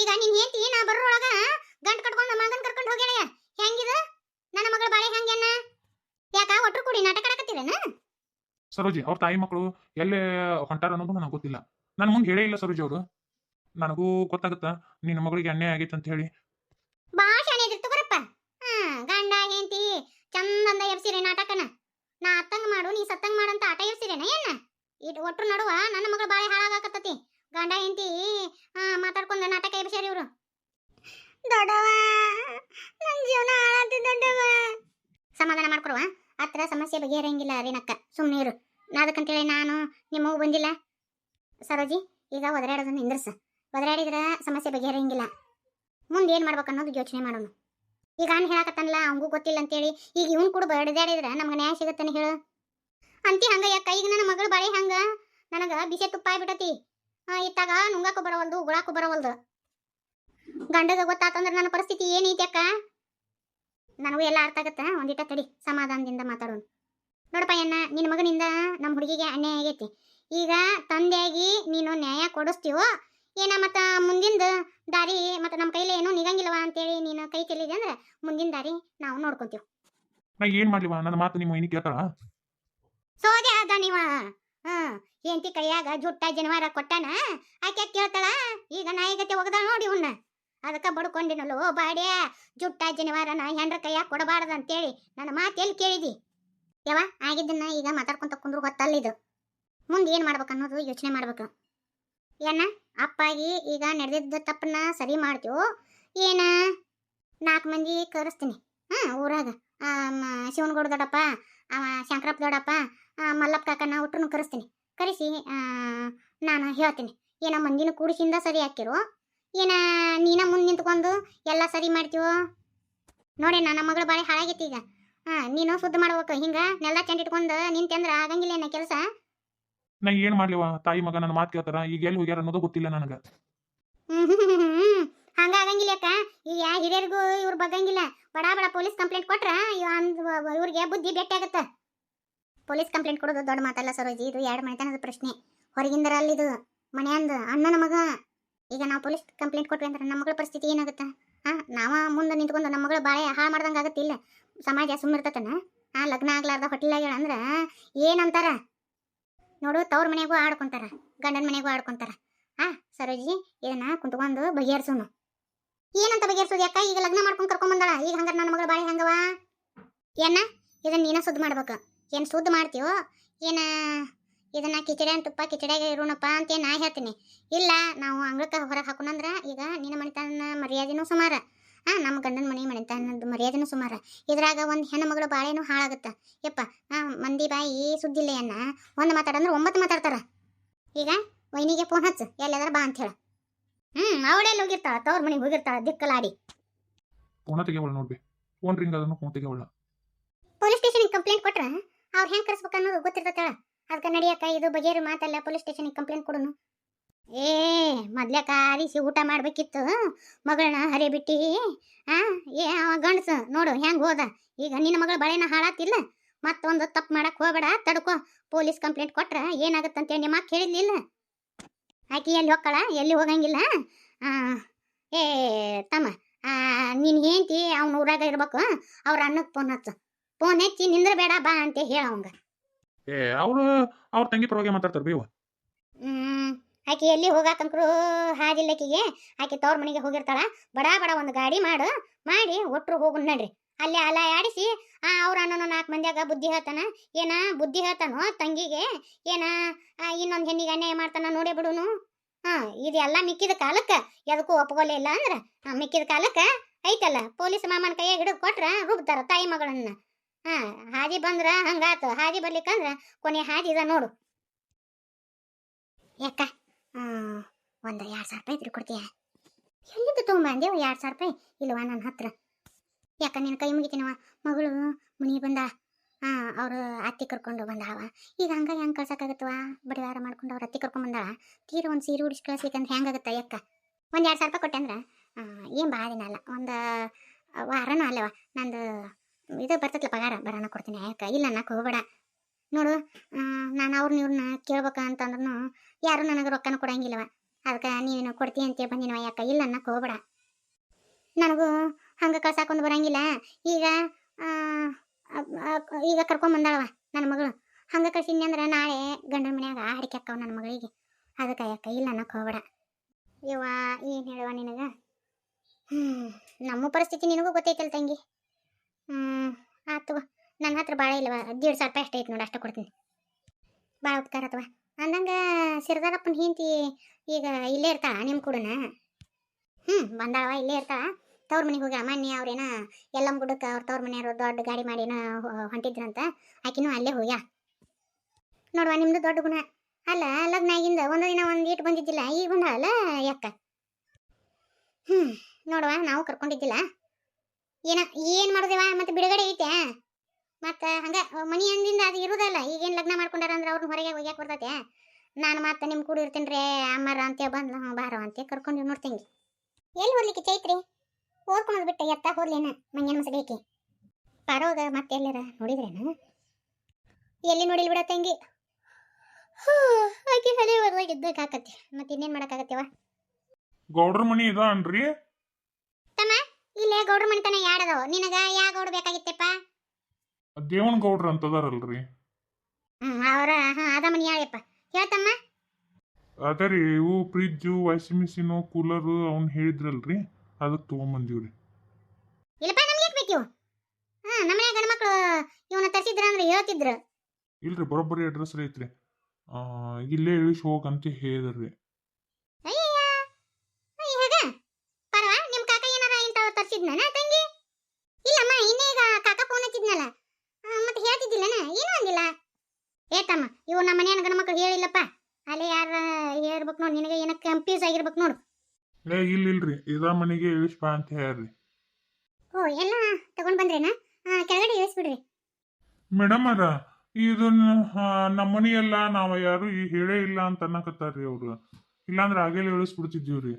ಈಗ ನಿನ್ ಹೆಂಡತಿ ನಾ ಬರೋಳಗ ಗಂಟ್ ಕಟ್ಕೊಂಡ್ ಮಗನ್ ಕರ್ಕೊಂಡು ಹೋಗ್ಯಾಳ ಹೆಂಗಿದ? ನನ್ನ ಮಗಳ ಬಾಳೆ ಹೆಂಗೇನ ಯಾಕ ಒಟ್ರು ಕೂಡಿ ನಾಟಕ ಆಡಕತ್ತಿರೇನ? ಸರೋಜಿ ಅವ್ರ ತಾಯಿ ಮಕ್ಕಳು ಎಲ್ಲೇ ಹೊಂಟಾರ ಅನ್ನೋದು ನನಗೆ ಗೊತ್ತಿಲ್ಲ. ನನ್ನ ಮುಂದೆ ಹೇಳೇ ಇಲ್ಲ ಸರೋಜಿ ಅವರು. ನನಗೂ ಗೊತ್ತಾಗುತ್ತಾ ನಿನ್ನ ಮಗಳಿಗೆ ಅನ್ಯಾಯ ಆಗಿತ್ತು ಅಂತ ಹೇಳಿ. ಬಾ ಶಾಣೆ ಇದ್ರಿ ತಗೋರಪ್ಪ. ಹಾ ಗಂಡ ಹೆಂಡತಿ ಚಂದಂದ ಎಬ್ಸಿರಿ ನಾಟಕನ. ನಾ ಅತ್ತಂಗ ಮಾಡು ನೀ ಸತ್ತಂಗ ಮಾಡು ಅಂತ ಆಟ ಎಬ್ಸಿರೇನ ಏನ? ಇಟ್ ಒಟ್ರು ನಡುವ ನನ್ನ ಮಗಳ ಬಾಳೆ ಹಾಳಾಗಕತ್ತತಿ. ಗಂಡ ಹೆಂಡತಿ ಮಾತಾಡ್ಕೊಂಡ ನಾಟಕ ಎಬ್ಸ್ಯಾರ ಇವರು. ದೊಡ್ಡವ ನನ್ನ ಜೀವನ ಹಾಳಾತಿ ದೊಡ್ಡವ ಸಮಾಧಾನ ಮಾಡ್ಕೊಡುವ? ಹತ್ರ ಸಮಸ್ಯೆ ಬಗೆಹರಂಗಿಲ್ಲ ರೀನಕ್ಕ ಸುಮ್ಮನೆ ಇರು. ಅದಕ್ಕಂತೇಳಿ ನಾನು ನಿಮ್ಮವು ಬಂದಿಲ್ಲ. ಸರೋಜಿ ಈಗ ಒದರಾಡೋದನ್ನ ನಿಂದ್ರಸ. ಒದರಾಡಿದ್ರ ಸಮಸ್ಯೆ ಬಗೆಹರಂಗಿಲ್ಲ ಮುಂದೆ ಏನು ಮಾಡ್ಬೇಕು ಅನ್ನೋದು ಯೋಚನೆ ಮಾಡೋಣ ಈಗ ಅನ್ ಹೇಳಕತ್ತನಲ್ಲ ಅವಂಗೂ ಗೊತ್ತಿಲ್ಲ ಅಂತೇಳಿ ಈಗ ಇವನ್ ಕೂಡ ಬಡದಾಡಿದ್ರೆ ನಮ್ಗೆ ನ್ಯಾಯ ಸಿಗತ್ತನ ಹೇಳು? ಅಂತಿ ಹಂಗ ಯಾಕ ಈಗ ನನ್ನ ಮಗಳು ಬಾಳೆ ಹಂಗ. ನನಗೆ ಬಿಸಿ ತುಪ್ಪ ಆಗ್ಬಿಟ್ಟತಿ. ಇತ್ತಾಗ ನುಂಗಾಕು ಬರವಲ್ದು ಉಗುಳಾಕು ಬರವಲ್ದು. ಗಂಡಗ ಗೊತ್ತಾತಂದ್ರೆ ನನ್ನ ಪರಿಸ್ಥಿತಿ ಏನೈತಿ ಅಕ್ಕ? ನನಗೂ ಎಲ್ಲ ಅರ್ಥ ಆಗತ್ತ. ಒಂದಿಟ ತಡಿ ಸಮಾಧಾನದಿಂದ ಮಾತಾಡೋಣ. ನೋಡಪ್ಪ ಅಣ್ಣ ನಿನ್ನ ಮಗನಿಂದ ನಮ್ಮ ಹುಡುಗಿಗೆ ಅನ್ಯಾಯ ಆಗೈತಿ. ಈಗ ತಂದೆಯಾಗಿ ನೀನು ನ್ಯಾಯ ಕೊಡಿಸ್ತೀವೋ ಏನ ಮತ್ತ ಮುಂದಿಂದ ದಾರಿ ಮತ್ತೆ ನಮ್ಮ ಕೈಲಿ ಏನೂ ನಿಗಂಗಿಲ್ಲವ ಅಂತೇಳಿ ನೀನು ಕೈ ಚೆಲ್ಲಿದೆ ಅಂದ್ರೆ ಮುಂದಿನ ದಾರಿ ನಾವು ನೋಡ್ಕೊಂತೀವಿ. ನಾ ಏನ್ ಮಾಡ್ಲಿವ? ನನ್ನ ಮಾತು ನಿಮ್ಮ ಇನಿ ಕೇಳ್ತಾಳ? ಸೋದೆ ಅದ ನೀವ? ಹ್ಮ್, ಹೆಂಡತಿ ಕೈಯಾಗ ಜುಟ್ಟ ಜನವಾರ ಕೊಟ್ಟಾನ, ಆಕೆ ಕೇಳ್ತಾಳ? ಈಗ ನಾಯಿಗತೆ ಒಗದ ನೋಡಿ ಉನ್ನ ಅದಕ್ಕೆ ಬಡ್ಕೊಂಡಿನಲ್ಲೋ ಬಾಡ್ಯ, ಜುಟ್ಟ ಜನಿವಾರನ ಹೆಂಡ್ರ ಕೈಯಾಗ ಕೊಡಬಾರ್ದು ಅಂತೇಳಿ ನನ್ನ ಮಾತು ಎಲ್ಲಿ ಕೇಳಿದಿ? ಯವ ಆಗಿದ್ದನ್ನ ಈಗ ಮಾತಾಡ್ಕೊಂತ ಕುಂದ್ರು ಹೊತ್ತಲ್ಲಿದು ಮುಂದೆ ಏನು ಮಾಡ್ಬೇಕು ಅನ್ನೋದು ಯೋಚನೆ ಮಾಡ್ಬೇಕು. ಏನ, ಅಪ್ಪಾಗಿ ಈಗ ನಡೆದಿದ್ದ ತಪ್ಪನ್ನ ಸರಿ ಮಾಡ್ತೀವೋ? ಏನ? ನಾಲ್ಕು ಮಂದಿ ಕರೆಸ್ತೀನಿ. ಹಾಂ ಊರಾಗ. ಶಿವನಗೌಡ ದೊಡ್ಡಪ್ಪ ಅವ ಶಂಕರಪ್ಪ ದೊಡ್ಡಪ್ಪ ಮಲ್ಲಪ್ಪ ಕಾಕನ ಹುಟ್ಟರು ಕರೆಸ್ತೀನಿ. ಕರೆಸಿ ನಾನು ಹೇಳ್ತೀನಿ. ಏನೋ ಮಂದಿನ ಕೂಡಿಸಿಂದ ಸರಿ ಹಾಕಿರು. ಏನ ನೀನ ಮುಂದೆ ನಿಂತ್ಕೊಂಡು ಎಲ್ಲ ಸರಿ ಮಾಡ್ತೀವೋ? ನೋಡಿ ನನ್ನ ಮಗಳ ಬಾಳೆ ಹಾಳಾಗೈತಿ ಈಗ. ಹಾ ನೀನು ಶುದ್ಧ ಮಾಡ್ಬೇಕು ಹಿಂಗ ನೆಲ ಚೆಂಡ ಇಟ್ಕೊಂಡು ನಿಂತಂದ್ರ ಆಗಂಗಿಲ್ಲ ಏನ ಕೆಲಸ? ನಾ ಏನ್ ಮಾಡ್ಲಿವ? ತಾಯಿ ಮಗ ನನ್ನ ಮಾತು ಕೇಳ್ತಾರ ಈಗ ಎಲ್ಲಿ ಹೋಗ್ಯಾರ ಅನ್ನೋದು ಗೊತ್ತಿಲ್ಲ ನನಗ. ಹಂಗ ಆಗಂಗಿಲ್ಲ ಅಕ್ಕ ಈಗ ಯಾ ಹಿರಿಯರಿಗೂ ಇವ್ರು ಬಗ್ಗಂಗಿಲ್ಲ. ಬಡ ಬಡ ಪೊಲೀಸ್ ಕಂಪ್ಲೇಂಟ್ ಕೊಟ್ರ ಇವ್ರಿಗೆ ಬುದ್ಧಿ ಭೇಟಿ ಆಗತ್ತ ಪೊಲೀಸ್ ಕಂಪ್ಲೇಂಟ್ ಕೊಡೋದು ದೊಡ್ಡ ಮಾತಲ್ಲ ಸರೋಜಿ, ಇದು ಎರಡು ಮನೆತನದ ಪ್ರಶ್ನೆ. ಹೊರಗಿಂದರಲ್ಲಿದು ಅಲ್ಲಿದು ಮನೆಯಂದ ಅಣ್ಣನ ಮಗ. ಈಗ ನಾವು ಪೊಲೀಸ್ ಕಂಪ್ಲೇಂಟ್ ಕೊಟ್ವಿ ಅಂದ್ರೆ ನಮ್ಮ ಮಗಳ ಪರಿಸ್ಥಿತಿ ಏನಾಗುತ್ತೆ? ಹಾಂ, ನಾವ ಮುಂದೆ ನಿಂತ್ಕೊಂಡು ನಮ್ಮ ಮಗಳು ಬಾಳೆ ಹಾಳು ಮಾಡ್ದಂಗೆ ಆಗತ್ತೆ ಇಲ್ಲ? ಸಮಾಜ ಸುಮ್ಮಿರ್ತತನ ಆ ಲಗ್ನ ಆಗ್ಲಾರ್ದ ಹೊಟ್ಟಿಲಾಗ್ಯಾಳ ಅಂದ್ರ ಏನಂತಾರ ನೋಡು, ತವ್ರ ಮನೆಗೂ ಆಡ್ಕೊಂತಾರ, ಗಂಡನ ಮನೆಗೂ ಆಡ್ಕೊಂತಾರ. ಹಾ, ಸರೋಜಿ, ಇದನ್ನ ಕುಂತ್ಕೊಂಡು ಬಗೆಹರಿಸೋನು. ಏನಂತ ಬಗೆಹರಿಸೋದು ಯಾಕ? ಈಗ ಲಗ್ನ ಮಾಡ್ಕೊಂಡು ಕರ್ಕೊಂಡ್ ಬಂದಾಳ. ಈಗ ಹಂಗಾರ ನನ್ನ ಮಗಳು ಬಾಳೆ ಹಂಗವಾ? ಏನ? ಇದನ್ನ ನೀನ ಸುದ್ದಿ ಮಾಡ್ಬೇಕು. ಏನ್ ಸುದ್ದು ಮಾಡ್ತೀವೋ? ಏನು? ಇದನ್ನು ಕಿಚಡಿ ತುಪ್ಪ ಕಿಚಡಿಯಾಗ ಇರೋಣಪ್ಪ ಅಂತ ಏನ್ ನಾ ಹೇಳ್ತೀನಿ. ಇಲ್ಲ ನಾವು ಅಂಗಳಕ್ಕೆ ಹೊರಗೆ ಹಾಕೋಣಂದ್ರೆ ಈಗ ನಿನ್ನ ಮನೆತನ ಮರ್ಯಾದೆನೂ ಸುಮಾರ. ಹಾಂ ನಮ್ಮ ಗಂಡನ ಮನೆ ಮನೆತನದ ಮರ್ಯಾದೆನೂ ಸುಮಾರ. ಇದ್ರಾಗ ಒಂದು ಹೆಣ್ಣು ಮಗಳು ಬಾಳೆನೂ ಹಾಳಾಗುತ್ತೆ. ಯಪ್ಪ ಹಾಂ ಮಂದಿ ಬಾಯಿ ಸುದ್ದಿಲ್ಲ ಅನ್ನ ಒಂದು ಮಾತಾಡಂದ್ರೆ ಒಂಬತ್ತು ಮಾತಾಡ್ತಾರೆ. ಈಗ ವೈನಿಗೆ ಫೋನ್ ಹಚ್ಚು ಎಲ್ಲದಾರ ಬಾ ಅಂತ ಹೇಳ. ಹ್ಞೂ ಅವಳೆಲ್ಲ ಹೋಗಿರ್ತಾಳ ತವ್ರ ಮನೆಗೆ ಹೋಗಿರ್ತಾಳ ದಿಕ್ಕಲಾಡಿ. ಫೋನ ತೆಗೆವಳ ನೋಡ್ಬಿ. ಫೋನ್ ರಿಂಗ್ ಅದನ್ನು ಫೋನ್ ತೆಗೆವಳ. ಪೊಲೀಸ್ ಸ್ಟೇಷನ್ಗೆ ಕಂಪ್ಲೇಂಟ್ ಕೊಟ್ರ? ಅವ್ರು ಹೆಂಗ್ ಕರ್ಸ್ಬೇಕು ಅನ್ನೋದು ಗೊತ್ತಿರ್ತೈತಳ ಅದಕ್ಕೆ ನಡಿಯಕ್ಕ ಇದು ಬಗೆಯರು ಮಾತಲ್ಲ, ಪೊಲೀಸ್ ಸ್ಟೇಷನಿಗೆ ಕಂಪ್ಲೇಂಟ್ ಕೊಡುನು. ಏ, ಮೊದ್ಲೆ ಕಾರಿಸಿ ಊಟ ಮಾಡ್ಬೇಕಿತ್ತು, ಮಗಳನ್ನ ಹರಿ ಬಿಟ್ಟಿ ಆ, ಏ, ಅವ ಗಂಡಸ, ನೋಡು ಹೆಂಗ್ ಹೋದ. ಈಗ ನಿನ್ನ ಮಗಳ ಬಳೆನ ಹಾಳಾತಿಲ್ಲ, ಮತ್ತೊಂದು ತಪ್ಪು ಮಾಡಕ್ ಹೋಗಬೇಡ, ತಡ್ಕೊ. ಪೊಲೀಸ್ ಕಂಪ್ಲೇಂಟ್ ಕೊಟ್ರ ಅಂತೇಳಿ ನಿಮ್ಮ ಅಕ್ಕ ಹೇಳಿರ್ಲಿಲ್ಲ ಆಕಿ ಎಲ್ಲಿ ಹೋಗ್ಕಳ ಎಲ್ಲಿ ಹೋಗಂಗಿಲ್ಲ ಏ, ತಮ್ಮ ನಿನ್ ಹೆಂಡತಿ ಅವ್ನ ಊರಾಗ ಇರ್ಬೇಕು, ಅವ್ರ ಅನ್ನಕ್ಕೆ ಫೋನ್ ಹಚ್ಚು. ಫೋನ್ ಹೆಚ್ಚಿ ನಿಂದ್ರ ಬೇಡ ಬಾ ಅಂತ ಹೇಳ ಅವಂಗ. ಏ ಅವರು ಅವ್ರ ತಂಗಿ ಪರವಾಗಿ ಮಾತಾಡ್ತಾರ ಬೀವ. ಹ್ಮ್ ಆಕಿ ಎಲ್ಲಿ ಹೋಗಾಕಂಕ್ರು ಹಾದಿಲ್ಲಕಿಗೆ ಆಕಿ ತವ್ರ ಮನೆಗೆ ಹೋಗಿರ್ತಾಳ. ಬಡ ಬಡ ಒಂದು ಗಾಡಿ ಮಾಡು ಮಾಡಿ ಒಟ್ರು ಹೋಗು ನಡ್ರಿ. ಅಲ್ಲೇ ಅಲ ಆಡಿಸಿ ಆ ಅವ್ರ ಅನ್ನೋ ನಾಲ್ಕು ಮಂದಿಯಾಗ ಬುದ್ಧಿ ಹೇಳ್ತಾನ. ಏನ ಬುದ್ಧಿ ಹೇಳ್ತಾನೋ ತಂಗಿಗೆ? ಏನ ಇನ್ನೊಂದು ಹೆಣ್ಣಿಗೆ ಅನ್ಯಾಯ ಮಾಡ್ತಾನ ನೋಡೇ ಬಿಡುನು? ಹಾ ಇದೆಲ್ಲ ಮಿಕ್ಕಿದ ಕಾಲಕ್ಕೆ. ಎದಕ್ಕೂ ಒಪ್ಪಗೋಲೆ ಇಲ್ಲ ಅಂದ್ರ ಮಿಕ್ಕಿದ ಕಾಲಕ್ಕೆ. ಐತಲ್ಲ ಪೊಲೀಸ್ ಮಾಮನ ಕೈಯಾಗ ಹಿಡಿದು ಕೊಟ್ರ ರುಬ್ತಾರ ತಾಯಿ ಮಗಳನ್ನ. ಹಾ, ಹಾದಿ ಬಂದ್ರ ಹಂಗಾತು. ಹಾದಿ ಬರ್ಲಿಕ್ಕಂದ್ರ ಕೊನೆ ಹಾದಿ ಇದ ನೋಡು. ಯಾಕ? ಒಂದು ಎರಡು ಸಾವಿರ ರೂಪಾಯಿ ಇದ್ರೆ ಕೊಡ್ತೀಯ? ಎಲ್ಲಿದ್ದು ತೊಗೊಂಬಂದೆ ಎರಡು ಸಾವಿರ ರೂಪಾಯಿ? ಇಲ್ವಾ ನನ್ನ ಹತ್ರ. ಯಾಕ ನಿನ್ನ ಕೈ ಮುಗಿತೀನವ ಮಗಳು ಮುನಿ ಬಂದ ಹಾ ಅವರು ಅತ್ತಿ ಕರ್ಕೊಂಡು ಬಂದಾವ ಈಗ ಹಂಗ ಹೆಂಗೆ ಕಳ್ಸಕ್ಕಾಗತ್ತವ ಬಡಿವಾರ ಮಾಡ್ಕೊಂಡು ಅವ್ರ ಅತ್ತಿ ಕರ್ಕೊಂಡು ಬಂದಾಳ. ತೀರ ಒಂದು ಸೀರೆ ಉಡಿಸಿ ಕಳ್ಸಿಕಂದ್ರೆ ಹೆಂಗಾಗತ್ತ ಯಾಕ? ಒಂದು ಎರಡು ಸಾವಿರ ರೂಪಾಯಿ ಕೊಟ್ಟೆ ಅಂದ್ರೆ ಏನು ಭಾಳ ದಿನ ಅಲ್ಲ. ಒಂದು ವಾರನೂ ಅಲ್ಲವ ನಂದು ಇದು ಬರ್ತೈತಲ್ಲ ಪಗಾರ ಬರೋಣ ಕೊಡ್ತೀನಿ ಯಾಕೆ ಇಲ್ಲ ಅನ್ನಕ್ಕೆ ಹೋಗ್ಬೇಡ. ನೋಡು ನಾನು ಅವ್ರನ್ನ ಇವ್ರನ್ನ ಕೇಳ್ಬೇಕ ಅಂತಂದ್ರೂ ಯಾರು ನನಗೆ ರೊಕ್ಕನ ಕೊಡಂಗಿಲ್ಲವ. ಅದಕ್ಕೆ ನೀನು ಕೊಡ್ತಿ ಅಂತೇಳಿ ಬಂದಿನವ ಯಾಕೆ? ಇಲ್ಲ ಅನ್ನಕ್ಕೆ ಹೋಗ್ಬೇಡ. ನನಗೂ ಹಂಗೆ ಕಳ್ಸಾಕೊಂಡು ಬರಂಗಿಲ್ಲ. ಈಗ ಈಗ ಕರ್ಕೊಂಬಂದಾಳವ ನನ್ನ ಮಗಳು. ಹಂಗೆ ಕಳ್ಸಿದ್ನಿ ಅಂದ್ರೆ ನಾಳೆ ಗಂಡನ ಮನ್ಯಾಗ ಅಡಿಕೆ ನನ್ನ ಮಗಳಿಗೆ. ಅದಕ್ಕೆ ಯಾಕೆ? ಇಲ್ಲ ಅನ್ನಕ್ಕೆ ಹೋಗ್ಬೇಡ. ಇವ ಏನು ಹೇಳುವ ನಿನಗೆ? ಹ್ಞೂ ನಮ್ಮ ಪರಿಸ್ಥಿತಿ ನಿನಗೂ ಗೊತ್ತೈತಲ್ಲ ತಂಗಿ. ಹ್ಞೂ ಆತು ನನ್ನ ಹತ್ರ ಭಾಳ ಇಲ್ಲವ? ದೇಡ್ ಸಾವಿರ ರೂಪಾಯಿ ಅಷ್ಟೇ ಐತೆ ನೋಡಿ, ಅಷ್ಟೇ ಕೊಡ್ತೀನಿ. ಭಾಳ ಉಪಕಾರ ಆತವ ಅಂದಂಗೆ ಸಿರದಾರಪ್ಪನ ಹಿಂತಿ ಈಗ ಇಲ್ಲೇ ಇರ್ತಾಳ ನಿಮ್ಮ ಕೂಡನ? ಹ್ಞೂ ಬಂದಾಳವ, ಇಲ್ಲೇ ಇರ್ತಾಳ. ತವ್ರ ಮನೆಗೆ ಹೋಗಿ ಮೊನ್ನೆ ಅವ್ರೇನ ಎಲ್ಲಮ್ಮ ಗುಡ್ಡಕ್ಕೆ ಅವ್ರ ತವ್ರ ಮನೆಯವರು ದೊಡ್ಡ ಗಾಡಿ ಮಾಡಿನ ಹೊಂಟಿದ್ರಂತ, ಆಕಿನೂ ಅಲ್ಲೇ ಹೋಗ್ಯ. ನೋಡುವ ನಿಮ್ಮದು ದೊಡ್ಡ ಗುಣ. ಅಲ್ಲ ಲಗ್ನ ಆಗಿಂದ ಒಂದು ದಿನ ಒಂದು ಇಟ್ಟು ಬಂದಿದ್ದಿಲ್ಲ, ಈಗ ಬಂದಾಳಲ್ಲ ಯಾಕ? ಹ್ಞೂ ನೋಡುವ, ನಾವು ಕರ್ಕೊಂಡಿದ್ದಿಲ್ಲ. ಏನ ಏನು ಮಾಡೋದೇವ ಮತ್ತೆ ಬಿಡುಗಡೆ ಐತೆ? ಮತ್ತೆ ಹಂಗ ಮನಿ ಅಂದಿಂದ ಅದು ಇರುದಲ್ಲ ಈಗೇನು ಲಗ್ನ ಮಾಡ್ಕೊಂಡಾರ ಅಂದ್ರೆ ಅವ್ರನ್ನ ಹೊರಗೆ ಒಯ್ಯಾಕ ಬರ್ತೈತೆ? ನಾನು ಮತ್ತೆ ನಿಮ್ಮ ಕೂಡ ಇರ್ತೀನಿ ರೀ ಅಮ್ಮಾರ ಅಂತ ಬಂದ್ಲ ಹ್ಞೂ ಬಾರೋ ಅಂತ ಕರ್ಕೊಂಡು ನೋಡ್ತೇನೆ. ಎಲ್ಲಿ ಹೋಗ್ಲಿಕ್ಕೆ ಚೈತ್ರಿ? ಓದ್ಕೊಂಡು ಬಿಟ್ಟು ಎತ್ತ ಹೋಗ್ಲೇನ ಮಂಗ್ಯನ ಮಸಡಿಕೆ ಪಾರೋಗ ಮತ್ತೆ ಎಲ್ಲಾರ? ನೋಡಿದ್ರೇನ? ಎಲ್ಲಿ ನೋಡಿಲ್ ಬಿಡ ತಂಗಿ? ಹಾ, ಆಕೆ ಹಳೆ ಬರ್ದಾಗ ಇದ್ದಕ್ಕೆ ಆಕತಿ ಮತ್ತೆ ಇನ್ನೇನು ಮಾಡೋಕ್ಕಾಗತ್ತೆವ ಗೌಡ್ರ ಮನಿ ಇದ ಅನ್ರಿ ಇಲ್ಲೇ ಗೌಡ್ರ ಮನಿತನ ಯಾಡದವ? ನಿನಗ ಯಾ ಗೌಡ ಬೇಕಾಗಿತ್ತೆಪ್ಪ ದೇವನ್ ಗೌಡ್ರ ಅಂತದಾರಲ್ರಿ. ಹ್ಮ್ ಅವರ ಹಾ ಅದ ಮನಿ ಯಾಳಪ್ಪ? ಹೇಳ್ತಮ್ಮ. ಅದರಿ ಇವು ಫ್ರಿಜ್ಜು ವಾಷಿಂಗ್ ಮಿಷಿನು ಕೂಲರು ಅವ್ನು ಹೇಳಿದ್ರಲ್ರಿ. ಅದಕ್ಕೆ ತೊಗೊಂಬಂದೀವ್ರಿ. ಇಲ್ಲಪ್ಪ ನಮ್ಗೆ ಯಾಕೆ ಬೇಕಿವು? ಹಾ ನಮ್ಮ ಮನ್ಯಾಗ ಗಂಡ ಮಕ್ಕಳು ಇವನ ತರಿಸಿದ್ರ ಅಂದ್ರೆ ಹೇಳ್ತಿದ್ರು. ಇಲ್ರಿ ಬರೋಬ್ಬರಿ ಅಡ್ರೆಸ್ ಐತ್ರಿ ಆ, ಇಲ್ಲೇ ಇಳಿಸಿ ಹೋಗಂತ ಹೇಳಿದ್ರಿ ಅಯ್ಯಯ್ಯ ಅಯ್ಯ ಹೇಗ ಪರವ ನಿಮ್ ಕಾಕ ಏನಾರ ಇಂಥವ್ ತರ್ಸಿದ್ನನ ತಂಗಿ ಇಲ್ಲಮ್ಮ ಇನ್ನೀಗ ಕಾಕ ಫೋನ್ ಹಚ್ಚಿದ್ನಲ್ಲ ಆ, ಮತ್ತೆ ಹೇಳ್ತಿದ್ದಿಲ್ಲನ ಏನೂ ಅಂದಿಲ್ಲ ಏತಮ್ಮ ಇವು ನಮ್ಮ ಮನೆಯ ಗಂಡ ಮಕ್ಳು ಹೇಳಿಲ್ಲಪ್ಪ. ಅಲ್ಲೇ ಯಾರ ಹೇಳ್ಬೇಕು ನೋಡು ನಿನಗೆ ಏನೋ ಕನ್ಫ್ಯೂಸ್ ಆಗಿರ್ಬೇಕು ನೋಡು. ಏ ಇಲ್ಲ ಇಲ್ರಿ. ಇದ ಮನೆಗೆ ಇಳಿಸ್ಪ ಅಂತ ಹೇಳ್ರಿ. ಓ ಎಲ್ಲ ತಗೊಂಡ್ ಬಂದ್ರೇನಾ? ಕೆಳಗಡೆ ಇಳಿಸ್ಬಿಡ್ರಿ. ಮೇಡಮ್ ಅರ ಇದನ್ನ ನಮ್ಮ ಮನಿ ನಾವು ಯಾರು ಈ ಹೇಳೇ ಇಲ್ಲ ಅಂತ ಅನ್ನಕತ್ತಾರ್ರಿ ಅವ್ರು. ಇಲ್ಲಾಂದ್ರೆ ಆಗಲೇ ಇಳಿಸ್ಬಿಡ್ತಿದ್ದೀವ್ರಿ.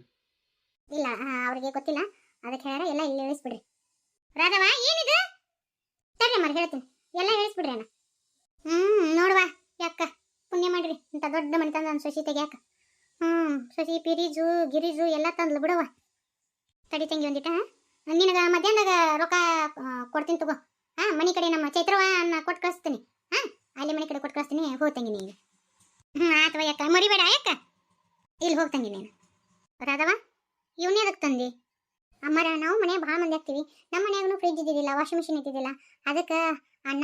ಇಲ್ಲ ಅವ್ರಿಗೆ ಗೊತ್ತಿಲ್ಲ. ಅದಕ್ಕೆ ಹೇಳ್ಯಾರ ಎಲ್ಲ ಇಲ್ಲಿ ಇಳಿಸ್ಬಿಡ್ರಿ. ರಾಧವ ಏನಿದು? ಸರಿ ಮರಿ ಹೇಳ್ತೀನಿ. ಎಲ್ಲ ಇಳಿಸ್ಬಿಡ್ರಿ ಅಣ್ಣ. ಹ್ಮ್ ನೋಡುವ. ಯಾಕ? ಪುಣ್ಯ ಮಾಡ್ರಿ. ಅಂತ ದೊಡ್ಡ ಮನೆ ತಂದ ನನ್ನ ಸೊಸಿ ತೆಗ್ಯಾಕ ಹ್ಮ್ ಸೊಸಿ ಪಿರಿಜು, ಗಿರಿಜು ಎಲ್ಲ ತಂದ್ಲು ಬಿಡವ ತಡಿ ತಂಗಿ ಒಂದಿಟ ನಿನಗ ಮಧ್ಯಾಹ್ನದಾಗ ರೊಕ್ಕ ಕೊಡ್ತೀನಿ ತಗೋ. ಹಾ, ಮನೆ ಕಡೆ ನಮ್ಮ ಚೈತ್ರವನ್ನ ಕೊಟ್ಟು ಕಳಿಸ್ತೀನಿ. ಹಾ, ಅಲ್ಲಿ ಮನೆ ಕಡೆ ಕೊಟ್ಟು ಕಳಿಸ್ತೀನಿ. ಹೋಗ್ ತಂಗಿ ನೀನು. ಹ್ಮ್ ಆತವ ಯಾಕ? ಮರಿಬೇಡ ಯಾಕ? ಇಲ್ಲಿ ಹೋಗ್ ತಂಗಿ ನೀನು. ರಾಧವ ಇವನೇ ಅದಕ್ಕೆ ತಂದಿ? ಅಮ್ಮರ, ನಾವು ಮನೆ ಭಾಳ ಮಂದಿ ಆಗ್ತೀವಿ. ನಮ್ಮ ಮನೆಯಾಗೂ ಫ್ರಿಜ್ ಇದ್ದಿದ್ದಿಲ್ಲ ವಾಷಿಂಗ್ ಮಿಷಿನ್ ಇದ್ದಿದ್ದಿಲ್ಲ. ಅದಕ್ಕೆ ಅಣ್ಣ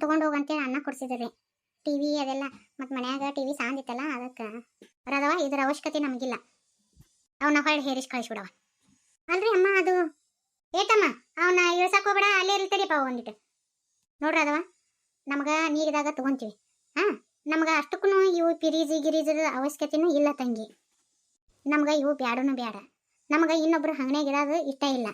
ತೊಗೊಂಡು ಹೋಗಂತೇಳಿ ಅನ್ನ ಕೊಡ್ಸಿದ್ರಿ ಟಿ ವಿ ಅದೆಲ್ಲ, ಮತ್ತು ಮನ್ಯಾಗ ಟಿ ವಿ ಸಾಂದಿತ್ತಲ್ಲ ಅದಕ್ಕೆ. ರದವ ಇದರ ಅವಶ್ಯಕತೆ ನಮಗಿಲ್ಲ. ಅವನ್ನ ಹೊಳ್ಳಿ ಹೇರಿಸಿ ಕಳಿಸ್ಬಿಡವ. ಅಲ್ರಿ ಅಮ್ಮ, ಅದು. ಏತಮ್ಮ ಅವನ್ನ ಇಳಿಸಕ್ ಹೋಗ್ಬೇಡ, ಅಲ್ಲೇ ಇರ್ಲಿ ತಡಿಯಪ್ಪ ಒಂದಿಟ್ಟು ನೋಡ್ರಿ ಅದವ, ನಮ್ಗೆ ನೀರಿದಾಗ ತಗೊಂತೀವಿ. ಹಾಂ, ನಮ್ಗೆ ಅಷ್ಟಕ್ಕೂ ಇವು ಪಿರೀಜಿ ಗಿರೀಜದ ಅವಶ್ಯಕತೆನೂ ಇಲ್ಲ ತಂಗಿ. ನಮ್ಗೆ ಇವು ಬ್ಯಾಡೂನು ಬ್ಯಾಡ. ನಮಗೆ ಇನ್ನೊಬ್ರು ಹಂಗನೇ ಇರೋದು ಇಷ್ಟ ಇಲ್ಲ.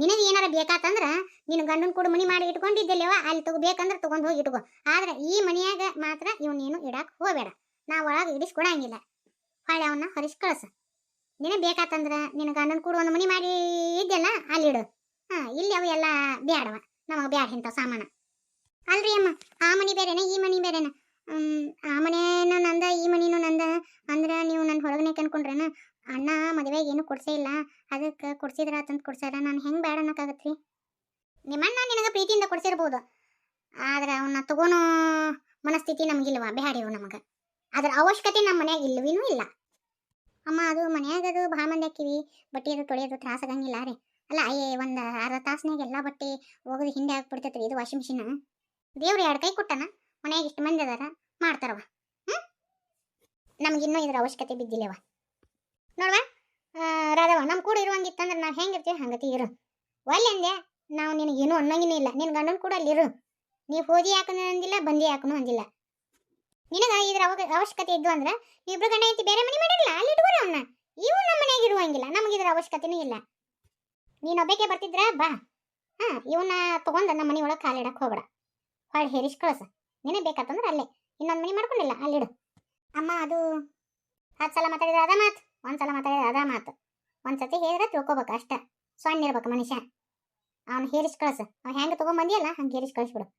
ನಿನಗೆ ಏನಾರ ಬೇಕಾತಂದ್ರ ನಿನ್ನ ಗಂಡನ ಕೂಡ ಮನಿ ಮಾಡಿ ಇಟ್ಕೊಂಡಿದ್ದೆಲ್ಲವ, ಅಲ್ಲಿ ತಗೋ ಬೇಕಂದ್ರೆ ತಗೊಂಡ್ ಹೋಗಿ ಇಟ್ಕೋ. ಆದ್ರೆ ಈ ಮನೆಯಾಗ ಮಾತ್ರ ಇವನೇನು ಇಡಾಕ್ ಹೋಗಬೇಡ. ನಾ ಒಳಗೆ ಇಡಿಸ್ಕೊಡಂಗಿಲ್ಲ. ಹೊಳೆ ಅವನ್ನ ಹೊರಿಸ್ ಕಳ್ಸ. ನಿನಗೆ ಬೇಕಾತಂದ್ರ ನಿನ್ನ ಗಂಡನ ಕೂಡ ಒಂದು ಮನಿ ಮಾಡಿ ಇದ್ದೆಲ್ಲ ಅಲ್ಲಿಡು ಹಾ, ಇಲ್ಲಿ ಅವು ಎಲ್ಲ ಬ್ಯಾಡವ. ನಮಗೆ ಬ್ಯಾಡ ಇಂಥ ಸಾಮಾನ. ಅಲ್ರಿ ಅಮ್ಮ, ಆ ಮನಿ ಬೇರೆನ, ಈ ಮನಿ ಬೇರೆನ. ಆ ಮನಿನೂ ಅನ್ಕೊಂಡ್ರೇನ, ಅಣ್ಣ, ಮದುವೆಗೆ ಏನು ಕೊಡ್ಸೇ ಇಲ್ಲ. ಅದಕ್ಕೆ ಕೊಡ್ಸಿದ್ರ ಅಂತ ಕೊಡ್ಸ್ಯಾರ. ನಾನು ಹೆಂಗೆ ಬೇಡ ಅನ್ನಕ್ಕಾಗತ್ರಿ? ನಿಮ್ಮಣ್ಣ ನಿನಗೆ ಪ್ರೀತಿಯಿಂದ ಕೊಡ್ಸಿರ್ಬೋದು. ಆದ್ರೆ ಅವನ್ನ ತಗೋನೋ ಮನಸ್ಥಿತಿ ನಮಗಿಲ್ವ? ಬ್ಯಾಡಿವು ನಮಗೆ. ಅದ್ರ ಅವಶ್ಯಕತೆ ನಮ್ಮ ಮನ್ಯಾಗ ಇಲ್ವಿನೂ ಇಲ್ಲ. ಅಮ್ಮ, ಅದು ಮನ್ಯಾಗ ಅದು ಭಾಳ ಮಂದಿ ಹಾಕಿವಿ ಬಟ್ಟೆ ಅದು ತೊಳೆಯೋದು ತ್ರಾಸ ಆಗಂಗಿಲ್ಲ ರೀ. ಅಲ್ಲ, ಅಯ್ಯೇ, ಒಂದು ಅರ್ಧ ತಾಸ್ನಾಗ ಎಲ್ಲ ಬಟ್ಟೆ ಹೋಗೋದು ಹಿಂದೆ ಆಗ್ಬಿಡ್ತೈತ್ರಿ ಇದು ವಾಷಿಂಗ್ ಮಿಷಿನ್. ದೇವ್ರು ಎರಡು ಕೈ ಕೊಟ್ಟನ. ಮನ್ಯಾಗ ಇಷ್ಟು ಮಂದಿ ಅದಾರ. ಮಾಡ್ತಾರವ ಹ್ಞೂ ನಮಗಿನ್ನೂ ಇದ್ರ ಅವಶ್ಯಕತೆ ಬಿದ್ದಿಲ್ಲವ ನೋಡ್ವಾ? ರಾಧವ ನಮ್ಮ ಕೂಡ ಇರುವಂಗಿತ್ತಂದ್ರೆ ನಾವು ಹೆಂಗಿರ್ತೀವಿ ಹಂಗತಿ ಇರು. ಒಲ್ಲೆ ಅಂದೆ, ನಾವು ನಿನಗೇನು ಅನ್ನಂಗಿನೇ ಇಲ್ಲ. ನಿನ್ನ ಗಂಡನ ಕೂಡ ಅಲ್ಲಿರು. ನೀವು ಹೋದಿ ಯಾಕನು ಅಂದಿಲ್ಲ ಬಂದಿ ಯಾಕನು ಅಂದಿಲ್ಲ ನಿನಗ ಇದ್ರ ಅವಾಗ, ಅವಶ್ಯಕತೆ ಇದ್ದು ಅಂದ್ರೆ ನೀವಿಬ್ರು ಗಂಡ ಐತಿ ಬೇರೆ ಮನೆ ಮಾಡಿರಲ್ಲ ಅಲ್ಲಿ ಇಟ್ಕೊರ ಅವನ್ನ ಇವು ನಮ್ಮ ಮನೆಯಾಗ ಇರುವಂಗಿಲ್ಲ. ನಮಗೆ ಇದ್ರ ಅವಶ್ಯಕತೆನೂ ಇಲ್ಲ. ನೀನು ಒಬ್ಬಕ್ಕೆ ಬರ್ತಿದ್ರ, ಬಾ. ಹಾ ಇವನ್ನ ತಗೊಂಡ ನಮ್ಮ ಮನೆ ಒಳಗೆ ಕಾಲಿಡಕ್ಕೆ ಹೋಗ್ಬೇಡ. ಹೊಳ್ಳಿ ಹೇರಿಸ್ ಕಳ್ಸ. ನಿನಗೆ ಬೇಕಾತಂದ್ರೆ ಅಲ್ಲೇ. ಇನ್ನೊಂದು ಮನೆ ಮಾಡ್ಕೊಂಡಿಲ್ಲ, ಅಲ್ಲಿಡು. ಅಮ್ಮ, ಅದು, ಹತ್ತು ಸಲ ಮಾತಾಡಿದ್ರೆ ಅದ ಮಾತು? ಒಂದ್ಸಲ ಮಾತಾಡಿದ್ರೆ ಅದ ಮಾತು. ಒಂದ್ಸತಿ ಹೇಳಿದ್ರೆ ತಿಳ್ಕೊಬೇಕು ಅಷ್ಟೇ. ಸಣ್ಣ ಇರ್ಬೇಕು ಮನುಷ್ಯ. ಅವ್ನು ಹೇರಿಸ್ ಕಳ್ಸ. ಅವ್ನು ಹೆಂಗೆ ತೊಗೊಂಬಂದಿಯಲ್ಲ ಹಂಗೆ ಹೇರಿಸ್ ಕಳಿಸ್ಬಿಡು.